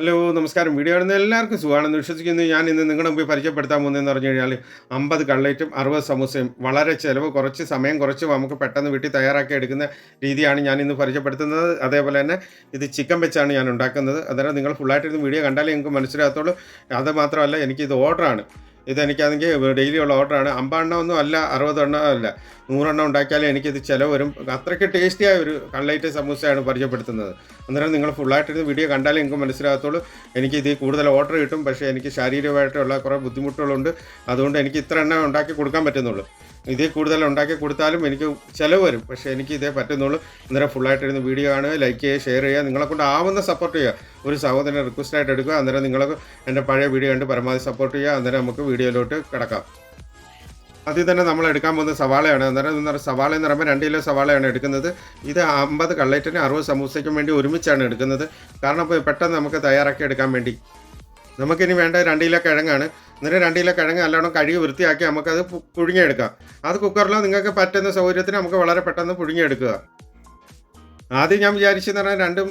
Hello നമസ്കാരം. Video കാണുന്ന എല്ലാവർക്കും സുഖമാണെന്ന് വിശ്വസിക്കുന്നു. ഞാൻ ഇന്ന് നിങ്ങളുടെ മുമ്പിൽ പരിചയപ്പെടുത്താൻ പോകുന്നതെന്ന് പറഞ്ഞു കഴിഞ്ഞാൽ അമ്പത് കള്ളേറ്റും അറുപത് സമൂസയും. വളരെ ചിലവ് കുറച്ച് സമയം കുറച്ച് നമുക്ക് പെട്ടെന്ന് വീട്ടിൽ തയ്യാറാക്കി എടുക്കുന്ന രീതിയാണ് ഞാൻ ഇന്ന് പരിചയപ്പെടുത്തുന്നത്. അതേപോലെ തന്നെ ഇത് ചിക്കൻ വെച്ചാണ് ഞാൻ ഉണ്ടാക്കുന്നത്. അന്നേരം നിങ്ങൾ ഫുള്ളായിട്ട് ഇരുന്ന് വീഡിയോ കണ്ടാലേ നിങ്ങൾക്ക് മനസ്സിലാകത്തുള്ളൂ. അത് മാത്രമല്ല എനിക്കിത് ഓർഡറാണ് ഇതെനിക്കാണെങ്കിൽ ഡെയിലി ഉള്ള ഓർഡറാണ് അമ്പതെണ്ണം ഒന്നും അല്ല അറുപതെണ്ണം അല്ല. നൂറെണ്ണം ഉണ്ടാക്കിയാലേ എനിക്കിത് ചിലവ് വരും. അത്രയ്ക്ക് ടേസ്റ്റിയായ ഒരു കള്ളൈറ്റ് സമൂസയാണ് പരിചയപ്പെടുത്തുന്നത്. അന്നേരം നിങ്ങൾ ഫുള്ളായിട്ടിരുന്ന് വീഡിയോ കണ്ടാലേ നിങ്ങൾക്ക് മനസ്സിലാകത്തുള്ളൂ. എനിക്ക് കൂടുതൽ ഓർഡർ കിട്ടും. പക്ഷേ എനിക്ക് ശാരീരികമായിട്ടുള്ള കുറേ ബുദ്ധിമുട്ടുകളുണ്ട്. അതുകൊണ്ട് എനിക്ക് ഇത്ര എണ്ണം ഉണ്ടാക്കി കൊടുക്കാൻ പറ്റുന്നുള്ളൂ. ഇതിൽ കൂടുതൽ ഉണ്ടാക്കി കൊടുത്താലും എനിക്ക് ചിലവ് വരും. പക്ഷേ എനിക്ക് ഇതേ പറ്റുന്നുള്ളൂ. അന്നേരം ഫുള്ളായിട്ടിരുന്ന് വീഡിയോ കാണുക ലൈക്ക് ചെയ്യുക ഷെയർ ചെയ്യുക നിങ്ങളെ കൊണ്ട് ആവുന്ന സപ്പോർട്ട് ചെയ്യുക. ഒരു സഹോദരനെ റിക്വസ്റ്റായിട്ട് എടുക്കുക. അന്നേരം നിങ്ങൾ എന്റെ പഴയ വീഡിയോ കണ്ട് പരമാവധി സപ്പോർട്ട് ചെയ്യുക. അന്നേരം നമുക്ക് വീഡിയോയിലോട്ട് കിടക്കാം. അതിൽ തന്നെ നമ്മൾ എടുക്കാൻ പോകുന്ന സവാളയാണ്. അന്നേരം എന്ന് പറഞ്ഞാൽ സവാള എന്ന് പറയുമ്പോൾ രണ്ട് കിലോ സവാളയാണ് എടുക്കുന്നത്. ഇത് അമ്പത് കള്ളേറ്റിന് അറുപത് സമൂസയ്ക്കും വേണ്ടി ഒരുമിച്ചാണ് എടുക്കുന്നത്. കാരണം പെട്ടെന്ന് നമുക്ക് തയ്യാറാക്കി എടുക്കാൻ വേണ്ടി നമുക്കിനി വേണ്ട രണ്ട് കിലോ കിഴങ്ങാണ്. എന്നിട്ട് രണ്ട് കിലോ കിഴങ്ങ് നല്ലോണം കഴുകി വൃത്തിയാക്കി നമുക്കത് പുഴുങ്ങിയെടുക്കാം. അത് കുക്കറിൽ നിങ്ങൾക്ക് പറ്റുന്ന സൗകര്യത്തിന് നമുക്ക് വളരെ പെട്ടെന്ന് പുഴുങ്ങിയെടുക്കുക. ആദ്യം ഞാൻ വിചാരിച്ചെന്ന് പറഞ്ഞാൽ രണ്ടും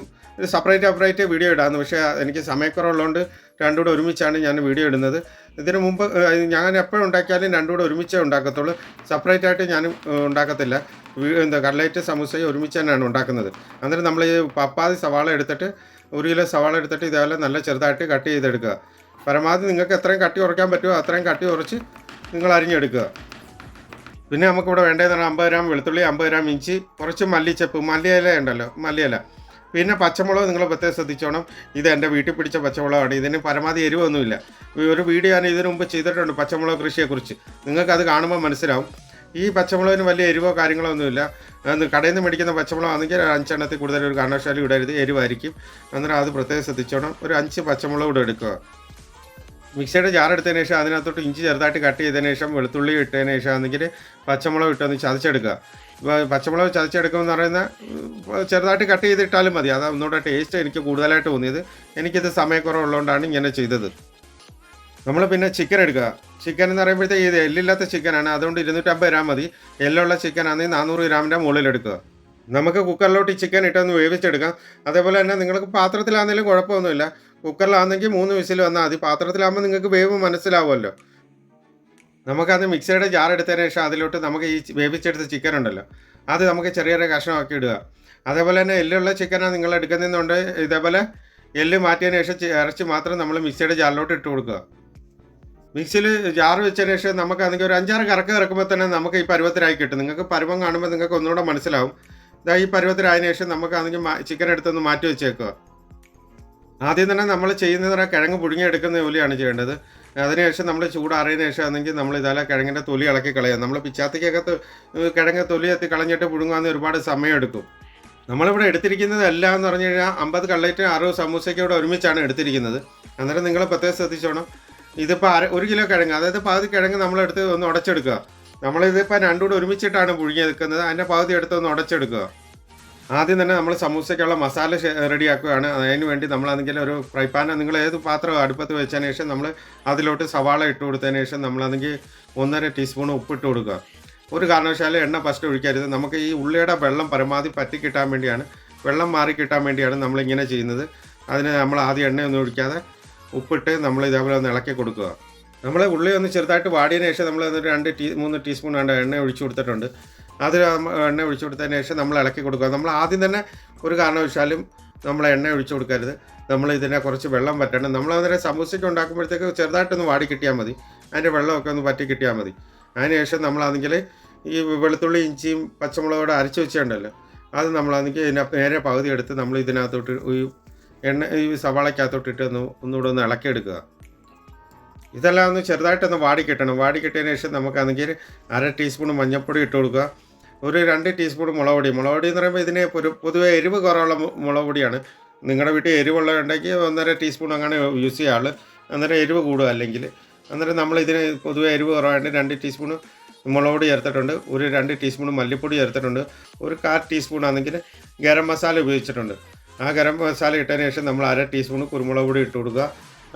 സെപ്പറേറ്റ് സെപ്പറേറ്റ് വീഡിയോ ഇടാമെന്ന് പക്ഷേ എനിക്ക് സമയക്കുറവുള്ളതുകൊണ്ട് രണ്ടും കൂടെ ഒരുമിച്ചാണ് ഞാൻ വീഡിയോ ഇടുന്നത്. ഇതിന് മുമ്പ് ഞാൻ എപ്പോഴും ഉണ്ടാക്കിയാലും രണ്ടും കൂടെ ഒരുമിച്ചേ ഉണ്ടാക്കത്തുള്ളൂ. സെപ്പറേറ്റ് ആയിട്ട് ഞാൻ ഉണ്ടാക്കത്തില്ല. എന്താ കടലേറ്റ് സമൂസയും ഒരുമിച്ച് തന്നെയാണ് ഉണ്ടാക്കുന്നത്. അന്നേരം നമ്മൾ ഈ പപ്പാതി സവാള എടുത്തിട്ട് ഒരു കിലോ സവാള എടുത്തിട്ട് ഇതേപോലെ നല്ല ചെറുതായിട്ട് കട്ട് ചെയ്തെടുക്കുക. പരമാവധി നിങ്ങൾക്ക് എത്രയും കട്ടി കുറയ്ക്കാൻ പറ്റുമോ അത്രയും കട്ടി കുറച്ച് നിങ്ങൾ അരിഞ്ഞെടുക്കുക. പിന്നെ നമുക്കിവിടെ വേണ്ടതെന്ന് പറഞ്ഞാൽ അമ്പത് ഗ്രാം വെളുത്തുള്ളി അമ്പത് ഗ്രാം ഇഞ്ചി കുറച്ച് മല്ലിച്ചപ്പ് മല്ലിയില ഉണ്ടല്ലോ മല്ലിയില. പിന്നെ പച്ചമുളക് നിങ്ങൾ പ്രത്യേകം ശ്രദ്ധിച്ചോണം. ഇത് എന്റെ വീട്ടിൽ പിടിച്ച പച്ചമുളകാണ്. ഇതിന് പരമാവധി എരിവൊന്നുമില്ല. ഒരു വീഡിയോ ഞാൻ ഇതിനു മുമ്പ് ചെയ്തിട്ടുണ്ട് പച്ചമുളക് കൃഷിയെക്കുറിച്ച്. നിങ്ങൾക്കത് കാണുമ്പോൾ മനസ്സിലാവും. ഈ പച്ചമുളകിന് വലിയ എരിവോ കാര്യങ്ങളോ ഒന്നുമില്ല കടയിൽ നിന്ന് മേടിക്കുന്ന പച്ചമുളക് ആണെങ്കിൽ അഞ്ചെണ്ണത്തിൽ കൂടുതൽ ഒരു കാരണവശാലും ഇടരുത് എരിവായിരിക്കും. അന്നേരം അത് പ്രത്യേകം ശ്രദ്ധിച്ചോണം. ഒരു അഞ്ച് പച്ചമുളക് കൂടെ എടുക്കുക. മിക്സിയുടെ ജാർ എടുത്തതിന് ശേഷം അതിനകത്തോട്ട് ഇഞ്ചി ചെറുതായിട്ട് കട്ട് ചെയ്തതിന് ശേഷം വെളുത്തുള്ളി ഇട്ടതിന് ശേഷം ആണെങ്കിൽ പച്ചമുളക് ഇട്ടൊന്ന് ചതച്ചെടുക്കുക. ഇപ്പോൾ പച്ചമുളക് ചതച്ചെടുക്കുമെന്ന് പറയുന്ന ചെറുതായിട്ട് കട്ട് ചെയ്തിട്ടാലും മതി. അതാ ഒന്നുകൂടെ ടേസ്റ്റ് എനിക്ക് കൂടുതലായിട്ട് തോന്നിയത്. എനിക്കിത് സമയക്കുറവുള്ളതുകൊണ്ടാണ് ഇങ്ങനെ ചെയ്തത്. നമ്മൾ പിന്നെ ചിക്കൻ എടുക്കുക. ചിക്കൻ എന്ന് പറയുമ്പോഴത്തേക്ക് ഇത് എല്ലില്ലാത്ത ചിക്കനാണ് അതുകൊണ്ട് ഇരുന്നൂറ്റമ്പത് ഗ്രാം മതി. എല്ലുള്ള ചിക്കൻ ആണെങ്കിൽ നാനൂറ് ഗ്രാമിന്റെ മുകളിൽ എടുക്കുക. നമുക്ക് കുക്കറിലോട്ട് ഈ ചിക്കൻ ഇട്ടൊന്ന് വേവിച്ചെടുക്കാം. അതേപോലെ തന്നെ നിങ്ങൾക്ക് പാത്രത്തിലാണെങ്കിലും കുഴപ്പമൊന്നുമില്ല. കുക്കറിലാണെങ്കിൽ മൂന്ന് വിസിൽ വന്നാൽ മതി. പാത്രത്തിലാകുമ്പോൾ നിങ്ങൾക്ക് വേവ് മനസ്സിലാവുമല്ലോ. നമുക്കത് മിക്സിയുടെ ജാർ എടുത്തതിന് ശേഷം അതിലോട്ട് നമുക്ക് ഈ വേവിച്ചെടുത്ത ചിക്കൻ ഉണ്ടല്ലോ. അത് നമുക്ക് ചെറിയ കഷ്ണമാക്കി ഇടുക. അതേപോലെ തന്നെ എല്ലുള്ള ചിക്കനാണ് നിങ്ങൾ എടുക്കുന്നതുകൊണ്ട് ഇതേപോലെ എല്ല് മാറ്റിയതിന് ശേഷം ഇറച്ചി മാത്രം നമ്മൾ മിക്സിയുടെ ജാറിലോട്ട് ഇട്ട് കൊടുക്കുക. മിക്സിയിൽ ജാർ വെച്ച ശേഷം നമുക്ക് അതിന്റെ ഒരു അഞ്ചാറ് കറക്ക് ഇറക്കുമ്പോൾ തന്നെ നമുക്ക് ഈ പരുവത്തിലായി കിട്ടും. നിങ്ങൾക്ക് പരുവം കാണുമ്പോൾ നിങ്ങൾക്ക് ഒന്നുകൂടെ മനസ്സിലാവും. ഇതാ ഈ പരുവത്തിലായതിനു ശേഷം നമുക്ക് അതിന് ചിക്കൻ എടുത്തൊന്ന് മാറ്റി വെച്ചേക്കുക ആദ്യം തന്നെ നമ്മൾ ചെയ്യുന്നത് കിഴങ്ങ് പുഴുങ്ങിയെടുക്കുന്ന ജോലിയാണ് ചെയ്യേണ്ടത്. അതിനുശേഷം നമ്മൾ ചൂടാറിയതിനു ശേഷം ആണെങ്കിൽ നമ്മൾ ഇതാലെ കിഴങ്ങിന്റെ തൊലി ഇളക്കി കളയാം. നമ്മൾ പിച്ചാത്തിക്കകത്ത് കിഴങ്ങ് തൊലി എത്തി കളഞ്ഞിട്ട് പുഴുങ്ങാൻ ഒരുപാട് സമയം എടുക്കും നമ്മളിവിടെ എടുത്തിരിക്കുന്നത് എല്ലാം എന്ന് പറഞ്ഞു കഴിഞ്ഞാൽ അമ്പത് കള്ളേറ്റ് അറുപത് സമൂസയ്ക്ക് ഇവിടെ ഒരുമിച്ചാണ് എടുത്തിരിക്കുന്നത്. അന്നേരം നിങ്ങൾ പ്രത്യേകം ശ്രദ്ധിച്ചോണം. ഇതിപ്പോൾ അര ഒരു കിലോ കിഴങ്ങ് അതായത് പകുതി കിഴങ്ങ് നമ്മളെടുത്ത് ഒന്ന് ഉടച്ചെടുക്കുക. നമ്മളിതിപ്പോൾ രണ്ടും കൂടെ ഒരുമിച്ചിട്ടാണ് പുഴുങ്ങിയെടുക്കുന്നത് അതിന്റെ പകുതി എടുത്ത് ഒന്ന് ഉടച്ചെടുക്കുക. ആദ്യം തന്നെ നമ്മൾ സമൂസയ്ക്കുള്ള മസാല റെഡിയാക്കുകയാണ്. അതിന് വേണ്ടി നമ്മളാണെങ്കിൽ ഒരു ഫ്രൈ പാൻ നിങ്ങൾ ഏത് പാത്രം അടുപ്പത്ത് വെച്ചതിന് ശേഷം നമ്മൾ അതിലോട്ട് സവാള ഇട്ട് കൊടുത്തതിന് ശേഷം നമ്മളാണെങ്കിൽ ഒന്നര ടീസ്പൂൺ ഉപ്പിട്ട് കൊടുക്കുക. ഒരു കാരണവശാലും എണ്ണ ഫസ്റ്റ് ഒഴിക്കരുത്. നമുക്ക് ഈ ഉള്ളിയുടെ വെള്ളം പരമാവധി പറ്റി കിട്ടാൻ വേണ്ടിയാണ്. വെള്ളം മാറി കിട്ടാൻ വേണ്ടിയാണ് നമ്മളിങ്ങനെ ചെയ്യുന്നത്. അതിന് നമ്മൾ ആദ്യം എണ്ണയൊന്നും ഒഴിക്കാതെ ഉപ്പിട്ട് നമ്മൾ ഇതേപോലെ ഒന്ന് ഇളക്കി കൊടുക്കുക. നമ്മൾ ഉള്ളി ഒന്ന് ചെറുതായിട്ട് വാടിയതിന് ശേഷം നമ്മൾ ഒരു രണ്ട് ടീ മൂന്ന് ടീസ്പൂൺ വേണ്ട എണ്ണ ഒഴിച്ചു കൊടുത്തിട്ടുണ്ട്. അത് എണ്ണ ഒഴിച്ചു കൊടുത്തതിന് ശേഷം നമ്മൾ ഇളക്കി കൊടുക്കുക. നമ്മൾ ആദ്യം തന്നെ ഒരു കാരണവശാലും നമ്മൾ എണ്ണ ഒഴിച്ചു കൊടുക്കരുത്. നമ്മൾ ഇതിനെ കുറച്ച് വെള്ളം പറ്റണം നമ്മൾ അതിനെ സമൂസയ്ക്ക് ഉണ്ടാക്കുമ്പോഴത്തേക്ക് ചെറുതായിട്ടൊന്ന് വാടി കിട്ടിയാൽ മതി. അതിന്റെ വെള്ളമൊക്കെ ഒന്ന് പറ്റി കിട്ടിയാൽ മതി. അതിനുശേഷം നമ്മളാണെങ്കിൽ ഈ വെളുത്തുള്ളി ഇഞ്ചിയും പച്ചമുളകോടെ അരച്ച് വെച്ചിട്ടുണ്ടല്ലോ. അത് നമ്മളാണെങ്കിൽ ഇതിനെ നേരെ പകുതി എടുത്ത് നമ്മൾ ഇതിനകത്തോട്ട് ഈ എണ്ണ ഈ സവാളയ്ക്കകത്തോട്ടിട്ട് ഒന്ന് ഒന്നുകൂടെ ഒന്ന് ഇളക്കിയെടുക്കുക. ഇതെല്ലാം ഒന്ന് ചെറുതായിട്ടൊന്ന് വാടി കിട്ടണം വാടി ശേഷം നമുക്കാണെങ്കിൽ അര ടീസ്പൂൺ മഞ്ഞൾപ്പൊടി ഇട്ട് കൊടുക്കുക. ഒരു രണ്ട് ടീസ്പൂൺ മുളക് പൊടി മുളക് പൊടി എന്ന് പറയുമ്പോൾ ഇതിന് ഒരു പൊതുവെ എരിവ് കുറവുള്ള മുളക് പൊടിയാണ് നിങ്ങളുടെ വീട്ടിൽ എരിവുള്ള ഉണ്ടെങ്കിൽ ഒന്നര ടീസ്പൂൺ അങ്ങനെ യൂസ് ചെയ്യാൾ അന്നേരം എരിവ് കൂടുക അല്ലെങ്കിൽ അന്നേരം നമ്മൾ ഇതിന് പൊതുവെ എരിവ് കുറവായിട്ട് രണ്ട് ടീസ്പൂൺ മുളക് പൊടി ചേർത്തിട്ടുണ്ട്. ഒരു രണ്ട് ടീസ്പൂൺ മല്ലിപ്പൊടി ചേർത്തിട്ടുണ്ട്. ഒരു കാൽ ടീസ്പൂൺ ആണെങ്കിൽ ഗരം മസാല ഉപയോഗിച്ചിട്ടുണ്ട്. ആ ഗരം മസാല ഇട്ടതിന് ശേഷം നമ്മൾ അര ടീസ്പൂൺ കുരുമുളക് പൊടി ഇട്ട് കൊടുക്കുക.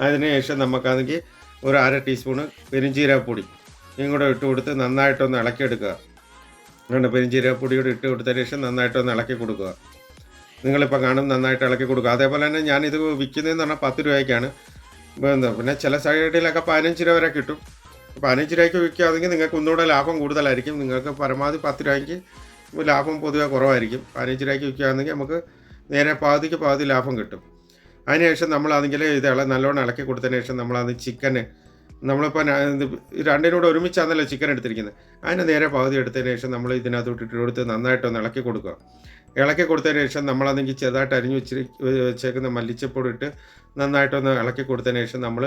അതിന് ശേഷം നമുക്കാണെങ്കിൽ ഒരു അര ടീസ്പൂണ് പെരിഞ്ചീരപ്പൊടി ഇതും കൂടെ ഇട്ട് കൊടുത്ത് നന്നായിട്ടൊന്ന് ഇളക്കിയെടുക്കുക. അങ്ങനെ പെരിഞ്ചീരപ്പൊടി കൂടി ഇട്ട് കൊടുത്തതിന് ശേഷം നന്നായിട്ടൊന്ന് ഇളക്കി കൊടുക്കുക. നിങ്ങളിപ്പോൾ കാണും നന്നായിട്ട് ഇളക്കി കൊടുക്കുക. അതേപോലെ തന്നെ ഞാനിത് വിൽക്കുന്നതെന്ന് പറഞ്ഞാൽ പത്ത് രൂപയ്ക്കാണ്. പിന്നെ ചില സൈഡിലൊക്കെ പതിനഞ്ച് രൂപ വരെ കിട്ടും. പതിനഞ്ച് രൂപയ്ക്ക് വിൽക്കുകയാണെങ്കിൽ നിങ്ങൾക്ക് ഒന്നുകൂടെ ലാഭം കൂടുതലായിരിക്കും. നിങ്ങൾക്ക് പരമാവധി പത്ത് രൂപയ്ക്ക് ലാഭം പൊതുവെ കുറവായിരിക്കും. പതിനഞ്ച് രൂപയ്ക്ക് വിൽക്കുകയാണെങ്കിൽ നമുക്ക് നേരെ പാതിക്ക് പാതി ലാഭം കിട്ടും. അതിനുശേഷം നമ്മളാണെങ്കിൽ ഇത് ഇള നല്ലോണം ഇളക്കി കൊടുത്തതിന് ശേഷം നമ്മളത് ചിക്കന് നമ്മളിപ്പോൾ രണ്ടിനോട് ഒരുമിച്ചാണല്ലോ ചിക്കൻ എടുത്തിരിക്കുന്നത്. അതിന് നേരെ പകുതി എടുത്തതിന് ശേഷം നമ്മൾ ഇതിനകത്തോട്ട് ഇട്ട് കൊടുത്ത് നന്നായിട്ടൊന്ന് ഇളക്കി കൊടുക്കുക. ഇളക്കി കൊടുത്തതിന് ശേഷം നമ്മളതെങ്കിൽ ചെറുതായിട്ട് അരിഞ്ഞു വെച്ചിരി വെച്ചേക്കുന്ന മല്ലിച്ചപ്പൊടി ഇട്ട് നന്നായിട്ടൊന്ന് ഇളക്കി കൊടുത്തതിന് ശേഷം നമ്മൾ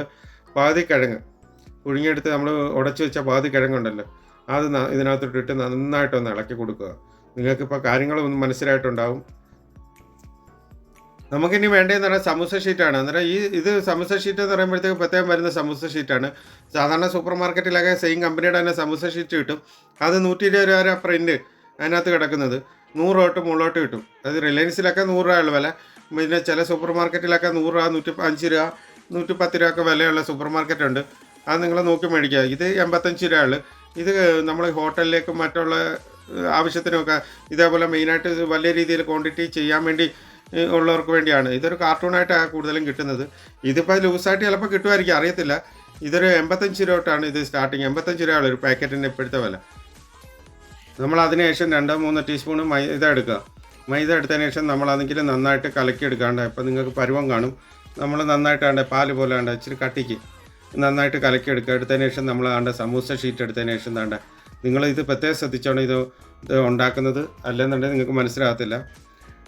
പാതി കിഴങ്ങ് പുഴുങ്ങിയെടുത്ത് നമ്മൾ ഉടച്ചു വെച്ച പാതി കിഴങ്ങുണ്ടല്ലോ അത് ഇതിനകത്തോട്ടിട്ട് നന്നായിട്ടൊന്ന് ഇളക്കി കൊടുക്കുക. നിങ്ങൾക്കിപ്പോൾ കാര്യങ്ങളൊന്നും മനസ്സിലായിട്ടുണ്ടാവും. നമുക്കിനി വേണ്ടതെന്ന് പറഞ്ഞാൽ സമൂസ ഷീറ്റാണ്. അന്നേരം ഈ ഇത് സമൂസ ഷീറ്റ് എന്ന് പറയുമ്പോഴത്തേക്ക് പ്രത്യേകം വരുന്ന സമൂസ ഷീറ്റാണ്. സാധാരണ സൂപ്പർ മാർക്കറ്റിലൊക്കെ സെയിം കമ്പനിയുടെ തന്നെ സമൂസ ഷീറ്റ് കിട്ടും. അത് നൂറ്റി ഇരുപത് രൂപ വരെ പ്രിന്റ് അതിനകത്ത് കിടക്കുന്നത്. നൂറ് തൊട്ട് മുകളിലോട്ട് കിട്ടും. അത് റിലയൻസിലൊക്കെ നൂറ് രൂപയുള്ള വില. പിന്നെ ചില സൂപ്പർ മാർക്കറ്റിലൊക്കെ നൂറ് രൂപ നൂറ്റി അഞ്ച് രൂപ നൂറ്റി പത്ത് രൂപ ഒക്കെ വിലയുള്ള സൂപ്പർ മാർക്കറ്റ് ഉണ്ട് അത് നിങ്ങൾ നോക്കി മേടിക്കുക. ഇത് എൺപത്തഞ്ച് രൂപയുള്ളു ഇത് നമ്മൾ ഹോട്ടലിലേക്കും മറ്റുള്ള ആവശ്യത്തിനൊക്കെ ഇതേപോലെ മെയിനായിട്ട് വലിയ രീതിയിൽ ക്വാണ്ടിറ്റി ചെയ്യാൻ വേണ്ടി ഉള്ളവർക്ക് വേണ്ടിയാണ്. ഇതൊരു കാർട്ടൂണായിട്ടാണ് കൂടുതലും കിട്ടുന്നത്. ഇതിപ്പോൾ ലൂസായിട്ട് ചിലപ്പോൾ കിട്ടുമായിരിക്കും അറിയത്തില്ല. ഇതൊരു എൺപത്തഞ്ച് രൂപ തൊട്ടാണ് ഇത് സ്റ്റാർട്ടിങ് എൺപത്തഞ്ച് രൂപയാണ് ഒരു പാക്കറ്റിന്റെ ഇപ്പോഴത്തെ വില. നമ്മൾ അതിനുശേഷം രണ്ടോ മൂന്നോ ടീസ്പൂൺ മൈദ എടുക്കുക. മൈദ എടുത്തതിന് ശേഷം നമ്മളാണെങ്കിൽ നന്നായിട്ട് കലക്കി എടുക്കാണ്ട് ഇപ്പം നിങ്ങൾക്ക് പരുവം കാണും. നമ്മൾ നന്നായിട്ട് ആണ്ട് പാൽ പോലെ ആണ്ട് ഇച്ചിരി കട്ടിക്ക് നന്നായിട്ട് കലക്കി എടുക്കുക. എടുത്തതിന് ശേഷം നമ്മൾ ആണ്ട് സമൂസ ഷീറ്റ് എടുത്തതിന് ശേഷം താണ്ട നിങ്ങൾ ഇത് പ്രത്യേകം ശ്രദ്ധിച്ചാണ് ഇത് ഉണ്ടാക്കുന്നത്. അല്ലെന്നുണ്ടെങ്കിൽ നിങ്ങൾക്ക് മനസ്സിലാകത്തില്ല.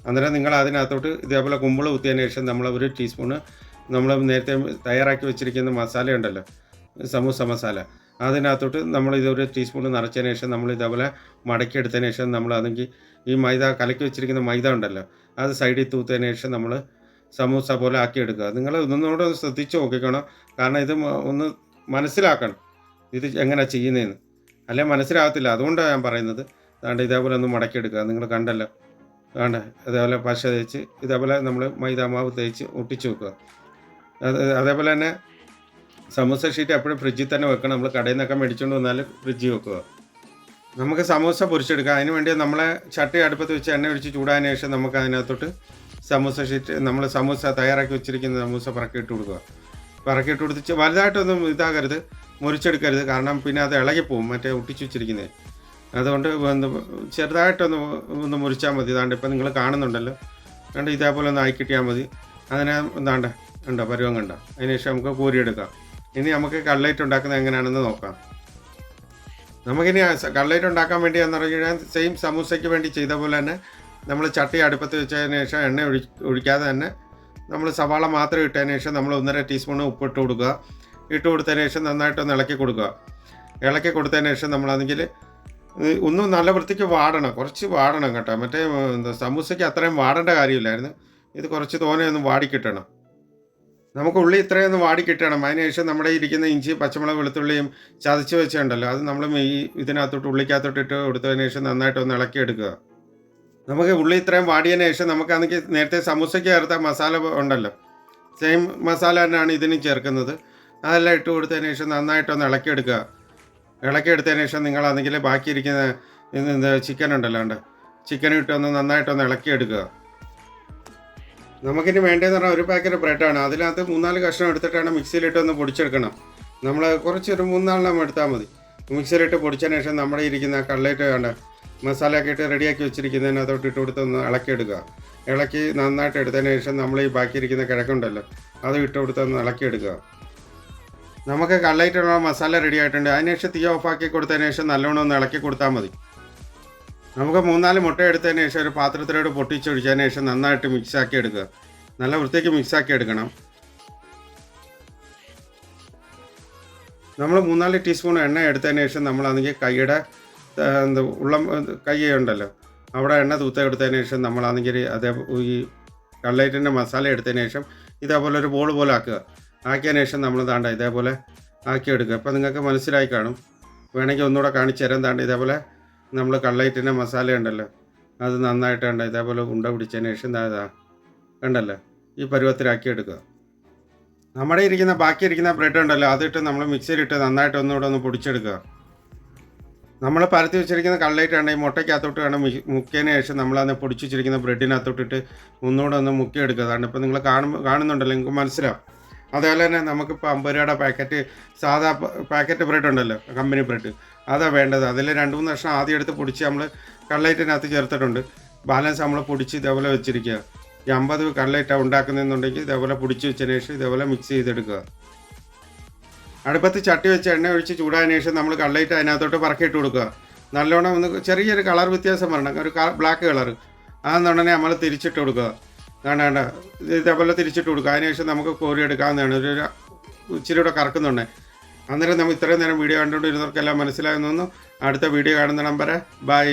അന്നേരം നിങ്ങൾ അതിനകത്തോട്ട് ഇതേപോലെ കുമ്പിൾ കുത്തിയതിന് ശേഷം നമ്മൾ ഒരു ടീസ്പൂണ് നമ്മൾ നേരത്തെ തയ്യാറാക്കി വെച്ചിരിക്കുന്ന മസാല ഉണ്ടല്ലോ സമൂസ മസാല. അതിനകത്തോട്ട് നമ്മൾ ഇതൊരു ടീസ്പൂൺ നിറച്ചതിന് ശേഷം നമ്മൾ ഇതേപോലെ മടക്കിയെടുത്തതിന് ശേഷം നമ്മൾ അതെങ്കിൽ ഈ മൈദ കലക്കി വെച്ചിരിക്കുന്ന മൈദ ഉണ്ടല്ലോ അത് സൈഡിൽ തൂത്തതിന് ശേഷം നമ്മൾ സമൂസ പോലെ ആക്കി എടുക്കുക നിങ്ങൾ ഇതൊന്നുകൂടെ ഒന്ന് ശ്രദ്ധിച്ച് നോക്കിക്കണം. കാരണം ഇത് ഒന്ന് മനസ്സിലാക്കണം ഇത് എങ്ങനെയാണ് ചെയ്യുന്നതെന്ന് അല്ലെ മനസ്സിലാകത്തില്ല. അതുകൊണ്ടാണ് ഞാൻ പറയുന്നത്. അതുകൊണ്ട് ഇതേപോലെ ഒന്ന് മടക്കിയെടുക്കുക. നിങ്ങൾ കണ്ടല്ലോ. വേണ്ട അതേപോലെ പശ തേച്ച് ഇതേപോലെ നമ്മൾ മൈദാമാവ് തേച്ച് ഒട്ടിച്ച് വെക്കുക. അത് അതേപോലെ തന്നെ സമൂസ ഷീറ്റ് എപ്പോഴും ഫ്രിഡ്ജിൽ തന്നെ വെക്കണം. നമ്മൾ കടയിൽ നിന്നൊക്കെ മേടിച്ചുകൊണ്ട് വന്നാൽ ഫ്രിഡ്ജിൽ വെക്കുക. നമുക്ക് സമൂസ പൊരിച്ചെടുക്കാം. അതിന് വേണ്ടി നമ്മളെ ചട്ടി അടുപ്പത്ത് വെച്ച് എണ്ണ ഒഴിച്ച് ചൂടാൻ ശേഷം നമുക്ക് അതിനകത്തോട്ട് സമൂസ ഷീറ്റ് നമ്മൾ സമൂസ തയ്യാറാക്കി വെച്ചിരിക്കുന്ന സമൂസ പറക്കിയിട്ട് കൊടുക്കുക. പറക്കിയിട്ട് കൊടുത്ത് വലുതായിട്ടൊന്നും ഇതാകരുത്. മുറിച്ചെടുക്കരുത്. കാരണം പിന്നെ അത് ഇളകിപ്പോവും. മറ്റേ ഒട്ടിച്ചു വെച്ചിരിക്കുന്നത് അതുകൊണ്ട് ചെറുതായിട്ടൊന്ന് ഒന്ന് മുറിച്ചാൽ മതി. ഇതാണ്ട് ഇപ്പം നിങ്ങൾ കാണുന്നുണ്ടല്ലോ. കണ്ട് ഇതേപോലെ ഒന്ന് ആയിക്കിട്ടിയാൽ മതി. അതിനെ എന്താണ്ട് ഉണ്ടോ പരുവം കണ്ട? അതിനുശേഷം നമുക്ക് കോരിയെടുക്കാം. ഇനി നമുക്ക് കള്ളേറ്റ് ഉണ്ടാക്കുന്നത് എങ്ങനെയാണെന്ന് നോക്കാം. നമുക്കിനി കള്ളേറ്റ് ഉണ്ടാക്കാൻ വേണ്ടി എന്ന് പറഞ്ഞു കഴിഞ്ഞാൽ സെയിം സമൂസയ്ക്ക് വേണ്ടി ചെയ്ത പോലെ തന്നെ നമ്മൾ ചട്ടി അടുപ്പത്ത് വെച്ചതിന് ശേഷം എണ്ണ ഒഴി ഒഴിക്കാതെ തന്നെ നമ്മൾ സവാള മാത്രം ഇട്ടതിന് ശേഷം നമ്മൾ ഒന്നര ടീസ്പൂൺ ഉപ്പിട്ട് കൊടുക്കുക. ഇട്ട് കൊടുത്തതിന് ശേഷം നന്നായിട്ടൊന്ന് ഇളക്കി കൊടുക്കുക. ഇളക്കി കൊടുത്തതിന് ശേഷം നമ്മളാണെങ്കിൽ ഒന്നും നല്ല വൃത്തിക്ക് വാടണം കുറച്ച് വാടണം കേട്ടോ. മറ്റേ എന്താ സമൂസയ്ക്ക് അത്രയും വാടേണ്ട കാര്യമില്ലായിരുന്നു. ഇത് കുറച്ച് തോനെ ഒന്ന് വാടി നമുക്ക് ഉള്ളി ഇത്രയൊന്നും വാടിക്കിട്ടണം. അതിനുശേഷം നമ്മുടെ ഇരിക്കുന്ന ഇഞ്ചി പച്ചമുളക് വെളുത്തുള്ളിയും ചതച്ച് വെച്ചുണ്ടല്ലോ. അത് നമ്മൾ ഈ ഇതിനകത്തോട്ട് ഉള്ളിക്കകത്തോട്ട് ഇട്ട് കൊടുത്തതിന് ശേഷം നന്നായിട്ട് ഒന്ന് ഇളക്കിയെടുക്കുക നമുക്ക് ഉള്ളി ഇത്രയും വാടിയതിന് ശേഷം നമുക്കാണെങ്കിൽ നേരത്തെ സമൂസയ്ക്ക് ചേർത്ത മസാല ഉണ്ടല്ലോ. സെയിം മസാല തന്നെയാണ് ഇതിനും ചേർക്കുന്നത്. അതെല്ലാം ഇട്ട് കൊടുത്തതിന് ശേഷം നന്നായിട്ടൊന്ന് ഇളക്കിയെടുക്കുക ഇളക്കിയെടുത്തതിന് ശേഷം നിങ്ങളാണെങ്കിൽ ബാക്കിയിരിക്കുന്ന ഇരിക്കുന്ന ചിക്കൻ ഉണ്ടല്ലോ ഉണ്ട് ചിക്കൻ ഇട്ടൊന്ന് നന്നായിട്ടൊന്ന് ഇളക്കി എടുക്കുക. നമുക്കിനി വേണ്ടതെന്ന് പറഞ്ഞാൽ ഒരു പാക്കറ്റ് ബ്രെഡാണ്. അതിനകത്ത് മൂന്നാൽ കഷ്ണം എടുത്തിട്ടാണ് മിക്സിയിലിട്ടൊന്ന് പൊടിച്ചെടുക്കണം. നമ്മൾ കുറച്ചൊരു മൂന്നാലെണ്ണം എടുത്താൽ മതി. മിക്സിയിലിട്ട് പൊടിച്ചതിന് ശേഷം നമ്മുടെ ഇരിക്കുന്ന കള്ളേറ്റ് വേണ്ട മസാലയൊക്കെ ഇട്ട് റെഡിയാക്കി വെച്ചിരിക്കുന്നതിനകത്തോട്ട് ഇട്ട് കൊടുത്ത് ഒന്ന് ഇളക്കി എടുക്കുക. ഇളക്കി നന്നായിട്ട് എടുത്തതിന് ശേഷം നമ്മൾ ഈ ബാക്കി ബാക്കിയിരിക്കുന്ന കിഴക്കുണ്ടല്ലോ അത് ഇട്ട് കൊടുത്ത് ഒന്ന് ഇളക്കിയെടുക്കുക നമുക്ക് കള്ളായിട്ടുള്ള മസാല റെഡി ആയിട്ടുണ്ട്. അതിനുശേഷം തീ ആക്കി കൊടുത്തതിന് ശേഷം നല്ലോണം ഒന്ന് ഇളക്കി കൊടുത്താൽ മതി. നമുക്ക് മൂന്നാൽ മുട്ട എടുത്തതിന് ശേഷം ഒരു പാത്രത്തിലോട്ട് പൊട്ടിച്ചൊഴിച്ചതിന് ശേഷം നന്നായിട്ട് മിക്സ് ആക്കി എടുക്കുക. നല്ല വൃത്തിക്ക് മിക്സ് ആക്കി എടുക്കണം. നമ്മൾ മൂന്നാൽ ടീസ്പൂൺ എണ്ണ എടുത്തതിന് ശേഷം നമ്മളാണെങ്കിൽ കൈയുടെ എന്താ ഉള്ള കൈ ഉണ്ടല്ലോ. അവിടെ എണ്ണ തൂത്ത എടുത്തതിന് ശേഷം നമ്മളാണെങ്കിൽ അതേ ഈ കള്ളേറ്റിന്റെ മസാല എടുത്തതിന് ശേഷം ഇതേപോലെ ഒരു ബോൾ പോലെ ആക്കുക. ആക്കിയതിന് ശേഷം നമ്മൾ താണ്ട ഇതേപോലെ ആക്കിയെടുക്കുക. അപ്പോൾ നിങ്ങൾക്ക് മനസ്സിലായി കാണും. വേണമെങ്കിൽ ഒന്നുകൂടെ കാണിച്ചു തരാൻ താണ്ട ഇതേപോലെ നമ്മൾ കള്ളയിട്ടിന്റെ മസാല ഉണ്ടല്ലോ. അത് നന്നായിട്ട് ഉണ്ട് ഇതേപോലെ ഉണ്ട പിടിച്ചതിന് ശേഷം ഇതാ കണ്ടല്ലോ? ഈ പരുവത്തിലാക്കിയെടുക്കുക. നമ്മുടെ ഇരിക്കുന്ന ബാക്കി ഇരിക്കുന്ന ബ്രെഡ് ഉണ്ടല്ലോ അതിട്ട് നമ്മൾ മിക്സിയിലിട്ട് നന്നായിട്ട് ഒന്നുകൂടെ ഒന്ന് പൊടിച്ചെടുക്കുക. നമ്മൾ പരത്തി വെച്ചിരിക്കുന്ന കള്ളേറ്റാണ് ഈ മുട്ടയ്ക്കകത്തോട്ട് വേണം മുക്കിയതിന് ശേഷം നമ്മളന്ന് പൊടിച്ച് വെച്ചിരിക്കുന്ന ബ്രെഡിനകത്തോട്ടിട്ട് ഒന്നുകൂടെ ഒന്ന് മുക്കിയെടുക്കുക. അതാണ് ഇപ്പോൾ നിങ്ങൾ കാണുമ്പോൾ കാണുന്നുണ്ടല്ലോ നിങ്ങൾക്ക് മനസ്സിലാവും. അതേപോലെ തന്നെ നമുക്കിപ്പോൾ അമ്പത് രൂപയുടെ പാക്കറ്റ് സാധാ പാക്കറ്റ് ബ്രെഡ് ഉണ്ടല്ലോ കമ്പനി ബ്രെഡ്. അതാ വേണ്ടത്. അതിൽ രണ്ട് മൂന്ന് വർഷം ആദ്യം എടുത്ത് പൊടിച്ച് നമ്മൾ കള്ളേറ്റിനകത്ത് ചേർത്തിട്ടുണ്ട്. ബാലൻസ് നമ്മൾ പൊടിച്ച് ഇതേപോലെ വെച്ചിരിക്കുക ഈ അമ്പത് കള്ളേറ്റ ഉണ്ടാക്കുന്നതെന്നുണ്ടെങ്കിൽ ഇതേപോലെ പൊടിച്ച് വെച്ചതിന് ശേഷം ഇതേപോലെ മിക്സ് ചെയ്തെടുക്കുക. അടുപ്പത്ത് ചട്ടി വെച്ച് എണ്ണ ഒഴിച്ച് ചൂടായതിനു ശേഷം നമ്മൾ കള്ളയിട്ട് അതിനകത്തോട്ട് പറക്കിയിട്ട് കൊടുക്കുക. നല്ലോണം ഒന്ന് ചെറിയൊരു കളർ വ്യത്യാസം വരണം. ഒരു ബ്ലാക്ക് കളർ അതെന്നുണ്ടെങ്കിൽ നമ്മൾ തിരിച്ചിട്ട് കൊടുക്കുക. വേണ്ട വേണ്ട ഇത് ഇതേപോലെ തിരിച്ചിട്ട് കൊടുക്കുക അതിനുശേഷം നമുക്ക് കോരി എടുക്കാവുന്നതാണ്. ഒരു ഇച്ചിരി കൂടെ കറക്കുന്നുണ്ട്. അന്നേരം നമ്മൾ ഇത്രയും നേരം വീഡിയോ കണ്ടുകൊണ്ടിരുന്നവർക്കെല്ലാം മനസ്സിലാകുന്നു അടുത്ത വീഡിയോ കാണുന്ന നമ്പർ ബൈ